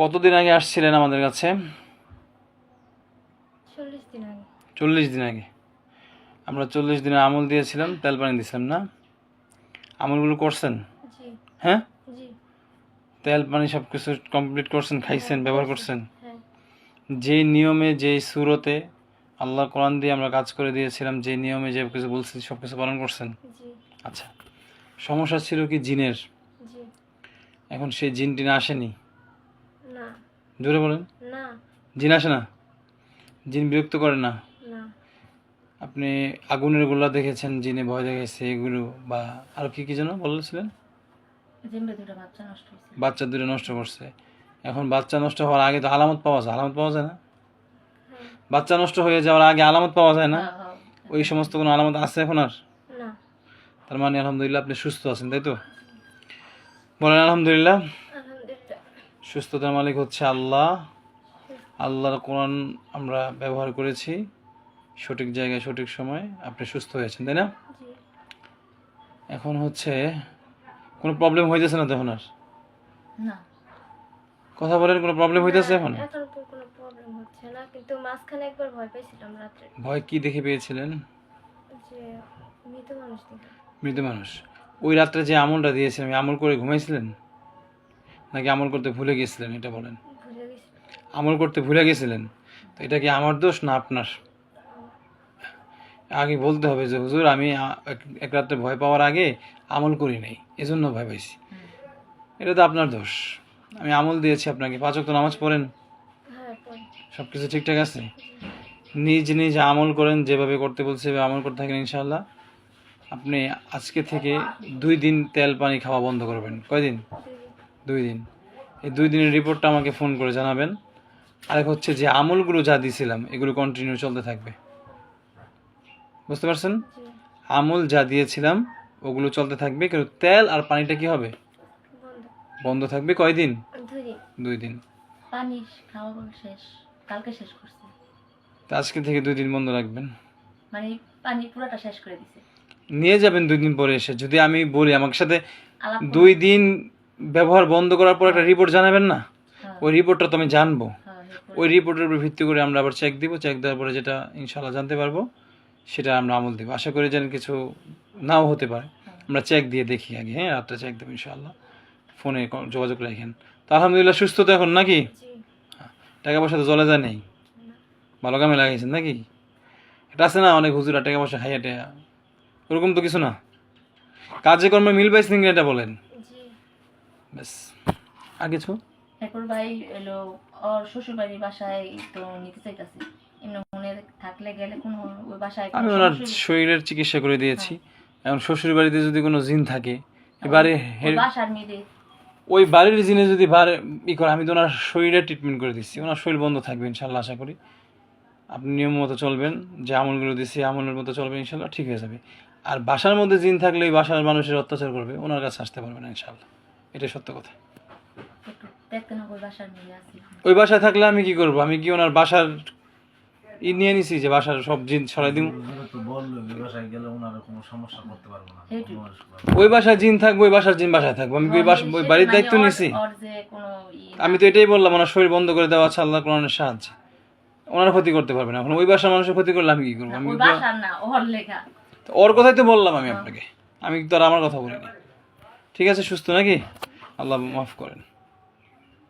কতদিন আগে আসছিলেন আমাদের কাছে? চল্লিশ দিন আগে। আমরা চল্লিশ দিনে আমল দিয়েছিলাম তেল পানি দিয়েছিলাম না? আমলগুলো করছেন? হ্যাঁ? তেল পানি সব কিছু কমপ্লিট করছেন খাইছেন ব্যবহার করছেন? হ্যাঁ। যে নিয়মে যে সুরতে আল্লাহ কোরআন দিয়ে আমরা কাজ করে দিয়েছিলাম যে নিয়মে যে কিছু বলছি সব কিছু পালন করছেন? আচ্ছা। সমস্যা ছিল কি জিনের? এখন সেই জিনটি না আসেনি? জোরে বলেন। না। জিন আসে না? জিন বিরক্ত করে না? আপনি আগুনের গোলা দেখেছেন জিনে ভয় দেখেছে এগুলো বা আর কি কি যেন বলেছিলেন? বাচ্চা দুটো নষ্ট করছে। এখন বাচ্চা নষ্ট হওয়ার আগে তো আলামত পাওয়া যায়। আলামত পাওয়া যায় না? হ্যাঁ। বাচ্চা নষ্ট হয়ে যাওয়ার আগে আলামত পাওয়া যায় না? হ্যাঁ, ওই সমস্ত কোনো আলামত আছে এখন আর? তার মানে আলহামদুলিল্লাহ আপনি সুস্থ আছেন তাই তো? বলেন আলহামদুলিল্লাহ। সুস্থতার মালিক হচ্ছে আল্লাহ। আল্লাহর কোরআন আমরা ব্যবহার করেছি সঠিক জায়গায় সঠিক সময়। আপনি সুস্থ হয়েছেন তাই না? এখন হচ্ছে কোনো প্রবলেম হইতেছে না তখন আর? কথা বলেন কোনো প্রবলেম হইতেছে এখন? এখন তো ভয় কি দেখে পেয়েছিলেন? মৃত মানুষ ওই রাত্রে যে আমলটা দিয়েছিলেন ওই আমল করে ঘুমাইছিলেন? নাকি আমল করতে ভুলে গেছিলেন এটা বলেন। আমল করতে ভুলে গেছিলেন? তো এটা কি আমার দোষ না আপনার? আগে বলতে হবে যে হুজুর আমি এক- রাত্রে ভয় পাওয়ার আগে আমল করি নাই এজন্য ভয় পাইছি। এটা তো আপনার দোষ। আমি আমল দিয়েছি আপনাকে। পাঁচ ওয়াক্ত নামাজ পড়েন? হ্যাঁ সব কিছু ঠিকঠাক আছে? নিজ নিজ আমল করেন যেভাবে করতে বলছে সেভাবে আমল করতে থাকেন ইনশাল্লাহ আপনি আজকে থেকে দুই দিন তেল পানি খাওয়া বন্ধ করবেন। কয়দিন? দুই দিন। এই দুই দিনের রিপোর্টটা আমাকে ফোন করে জানাবেন। আরেক হচ্ছে যে আমলগুলো যা দিয়েছিলাম এগুলো কন্টিনিউ চলতে থাকবে। বুঝতে পারছেন? আমল যা দিয়েছিলাম ওগুলো চলতে থাকবে। কিন্তু তেল আর পানিটা কি হবে? বন্ধ। থাকবে কয়দিন দুই দিন। দুই দিন। পানি খাওয়া শেষ। কালকে শেষ করছে। তা আজকে থেকে দুই দিন বন্ধ রাখবেন। মানে পানি পুরোটা শেষ করে দিছে। নিয়ে যাবেন দুই দিন পরে এসে। যদি আমি বলি আমার সাথে দুই দিন ব্যবহার বন্ধ করার পর একটা রিপোর্ট জানাবেন না? হ্যাঁ, ওই রিপোর্টটা তো আমি জানব। হ্যাঁ, ওই রিপোর্টের উপর ভিত্তি করে আমরা আবার চেক দিব চেক দেওয়ার পরে যেটা ইনশাল্লাহ জানতে পারব সেটা আমরা আমল দেবো। আশা করি যেন কিছু নাও হতে পারে। আমরা চেক দিয়ে দেখি আগে হ্যাঁ রাতটা চেক দেবো ইনশাল্লাহ ফোনে যোগাযোগ রাখেন। তো আলহামদুলিল্লাহ সুস্থ তো এখন নাকি? টাকা পয়সা তো জলে যায় নেই। ভালো কামে লাগাইছেন নাকি? এটা আছে না অনেক হুজুরা টাকা পয়সা খাইয়া টেয়া? ওরকম তো কিছু না। কাজে কর্মে মিল পাইছেন এটা বলেন। ব্যাস। আর কিছু এরপর ভাই এলো ওর শ্বশুর বাড়ির বাসায় তো নিতে চাইতাছি। এমনি মনে থাকলে গেলে কোনো ওই বাসায় আমি ওনার শরীরের চিকিৎসা করে দিয়েছি। এখন শ্বশুর বাড়িতে যদি কোনো জিন থাকে এবারে বাসার মেয়েদের ওই বাড়ির জিনে যদি বারে ই করে আমি তো ওনার শরীরের ট্রিটমেন্ট করে দিচ্ছি। ওনার শরীর বন্ধ থাকবে ইনশাল্লাহ আশা করি। আপনি নিয়ম মতো চলবেন যে আমলগুলো দিচ্ছি আমলের মতো চলবে ইনশাল্লাহ ঠিক হয়ে যাবে। আর বাসার মধ্যে জিন থাকলে ওই বাসার মানুষের অত্যাচার করবে ওনার কাছে আসতে পারবে না ইনশাল্লাহ। এটাই সত্য কথা। ওই বাসায় থাকলে আমি কি করব? আমি কি ওনার বাসার ই নিয়ে নিছি যে বাসার সব জিন সরাই দিব ওই বাসায় গেলে ওনারা কোনো সমস্যা করতে পারব না সেইটাই। কোনো সমস্যা ওই বাসায় জিন থাকবে ওই বাসার জিন বাসায় থাকব। আমি কি ওই বাসা বাড়ির দায়িত্ব নিছি? আমি তো এটাই বললাম ওনার শরীর বন্ধ করে দেওয়া আছে আল্লাহ কোরআনের সাহায্যে। ওনার ক্ষতি করতে পারবে না এখন। ওই বাসার মানুষের ক্ষতি করলে আমি কি করব? আমি ওর লেখা। তো ওর কথাই তো বললাম আমি আপনাকে। আমি তো আর আমার কথা বলিনি। ঠিক আছে সুস্থ নাকি? আল্লাহ মাফ করেন।